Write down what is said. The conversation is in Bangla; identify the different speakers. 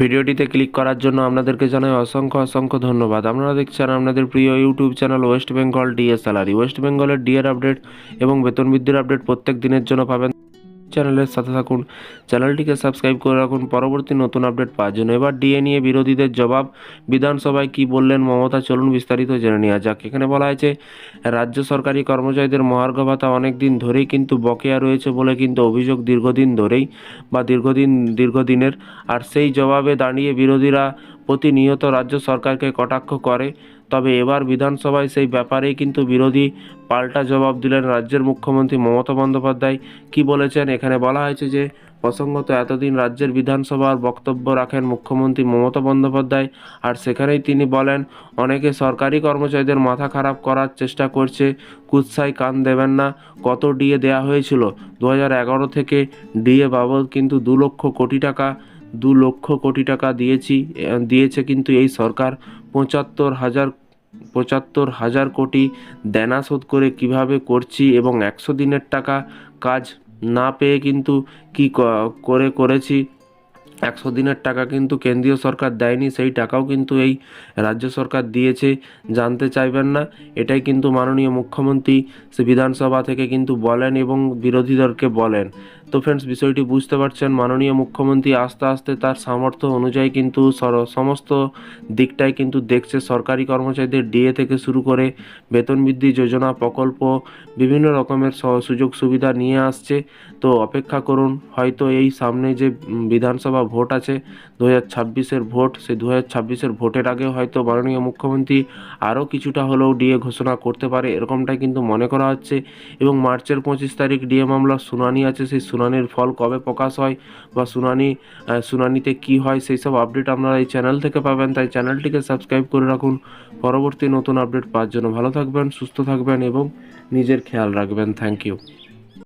Speaker 1: ভিডিওটিতে ক্লিক করার জন্য আপনাদেরকে জানাই অসংখ্য অসংখ্য ধন্যবাদ। আপনারা দেখছেন আপনাদের প্রিয় YouTube channel West Bengal DA salary West বেঙ্গলের ডিএর আপডেট এবং বেতন বৃদ্ধির আপডেট প্রত্যেক দিনের জন্য পাবেন। চ্যানেলের সাথে থাকুন। চ্যানেলটিকে সাবস্ক্রাইব করে রাখুন। পরবর্তী নতুন আপডেট পাওয়ার জন্য এবার ডিএ নিয়ে বিরোধীদের জবাব। বিধানসভায় কি বললেন মমতা? চলুন বিস্তারিত জেনে নেওয়া যাক। এখানে বলা হয়েছে, রাজ্য সরকারি কর্মচারীদের মহার্ঘ ভাতা অনেক দিন ধরেই কিন্তু বকেয়া রয়েছে বলে কিন্তু অভিযোগ দীর্ঘদিন ধরেই বা দীর্ঘদিন, দীর্ঘদিনের। আর সেই জবাবে দাঁড়িয়ে বিরোধীরা প্রতিনিয়ত রাজ্য সরকারকে কটাক্ষ করে, তবে এবার বিধানসভায় সেই ব্যাপারেই কিন্তু বিরোধী পাল্টা জবাব দিলেন রাজ্যের মুখ্যমন্ত্রী মমতা বন্দ্যোপাধ্যায়। কি বলেছেন? এখানে বলা হয়েছে যে, প্রসঙ্গত এতদিন রাজ্যের বিধানসভার বক্তব্য রাখেন মুখ্যমন্ত্রী মমতা বন্দ্যোপাধ্যায়, আর সেখানেই তিনি বলেন, অনেকে সরকারি কর্মচারীদের মাথা খারাপ করার চেষ্টা করছে, কুৎসায় কান দেবেন না, কত ডিএ দেওয়া হয়েছিল? দু থেকে ডিএ বাবদ কিন্তু দু লক্ষ কোটি টাকা দু লক্ষ কোটি টাকা দিয়েছি দিয়েছে কিন্তু এই সরকার। পঁচাত্তর হাজার পঁচাত্তর হাজার কোটি দেনা শোধ করে কীভাবে করছি এবং একশো দিনের টাকা কাজ না পেয়ে কিন্তু কি, করে করেছি? একশো দিনের টাকা কিন্তু কেন্দ্রীয় সরকার দেয়নি, সেই টাকাও কিন্তু এই রাজ্য সরকার দিয়েছে, জানতে চাইবেন না। এটাই কিন্তু মাননীয় মুখ্যমন্ত্রী সে বিধানসভা থেকে কিন্তু বলেন এবং বিরোধীদেরকে বলেন। তো ফ্রেন্ডস বিষয়টি বুঝতে পারছেন। মাননীয় মুখ্যমন্ত্রী আস্তে আস্তে তার সামর্থ্য অনুযায়ী কিন্তু সমস্ত দিকটাই কিন্তু দেখছে। সরকারি কর্মচারীদের ডিএ থেকে শুরু করে বেতন বৃদ্ধি যোজনা, প্রকল্প, বিভিন্ন রকমের সুযোগ সুবিধা নিয়ে আসছে। তো অপেক্ষা করুন, হয়তো এই সামনে যে বিধানসভা ভোট আছে দু হাজার ছাব্বিশের ভোট, সেই দু হাজার ছাব্বিশের ভোটের আগে হয়তো মাননীয় মুখ্যমন্ত্রী আরও কিছুটা হলেও ডিএ ঘোষণা করতে পারে, এরকমটাই কিন্তু মনে করা হচ্ছে। এবং মার্চের পঁচিশ তারিখ ডিএ মামলার শুনানি আছে, সেই শুনানির ফল কবে প্রকাশ হয় বা শুনানি শুনানিতে কি হয়, সেই সব আপডেট আপনারা এই চ্যানেল থেকে পাবেন। তাই চ্যানেলটিকে সাবস্ক্রাইব করে রাখুন। পরবর্তী নতুন আপডেট পাওয়ার জন্য ভালো থাকবেন, সুস্থ থাকবেন এবং নিজের খেয়াল রাখবেন। Thank you